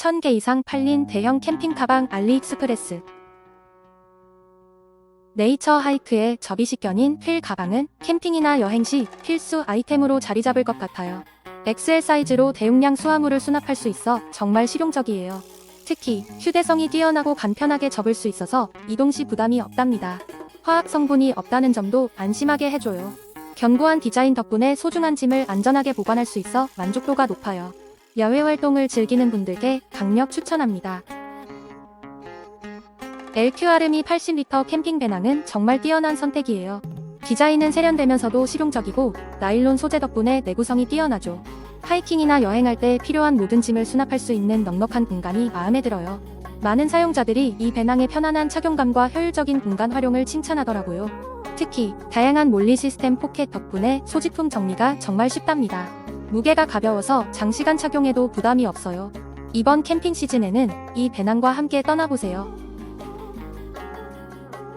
1000개 이상 팔린 대형 캠핑 가방 알리익스프레스. 네이처 하이크의 접이식 견인 휠 가방은 캠핑이나 여행 시 필수 아이템으로 자리 잡을 것 같아요. XL 사이즈로 대용량 수화물을 수납할 수 있어 정말 실용적이에요. 특히 휴대성이 뛰어나고 간편하게 접을 수 있어서 이동 시 부담이 없답니다. 화학 성분이 없다는 점도 안심하게 해줘요. 견고한 디자인 덕분에 소중한 짐을 안전하게 보관할 수 있어 만족도가 높아요. 야외 활동을 즐기는 분들께 강력 추천합니다. LQRM이 80리터 캠핑 배낭은 정말 뛰어난 선택이에요. 디자인은 세련되면서도 실용적이고 나일론 소재 덕분에 내구성이 뛰어나죠. 하이킹이나 여행할 때 필요한 모든 짐을 수납할 수 있는 넉넉한 공간이 마음에 들어요. 많은 사용자들이 이 배낭의 편안한 착용감과 효율적인 공간 활용을 칭찬하더라고요. 특히 다양한 몰리 시스템 포켓 덕분에 소지품 정리가 정말 쉽답니다. 무게가 가벼워서 장시간 착용해도 부담이 없어요. 이번 캠핑 시즌에는 이 배낭과 함께 떠나보세요.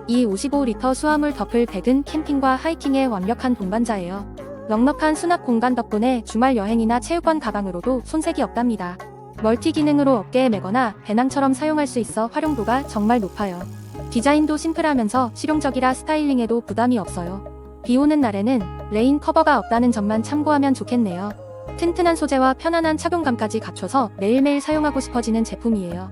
이 55리터 수화물 더플 백은 캠핑과 하이킹의 완벽한 동반자예요. 넉넉한 수납 공간 덕분에 주말 여행이나 체육관 가방으로도 손색이 없답니다. 멀티 기능으로 어깨에 매거나 배낭처럼 사용할 수 있어 활용도가 정말 높아요. 디자인도 심플하면서 실용적이라 스타일링에도 부담이 없어요. 비 오는 날에는 레인 커버가 없다는 점만 참고하면 좋겠네요. 튼튼한 소재와 편안한 착용감까지 갖춰서 매일매일 사용하고 싶어지는 제품이에요.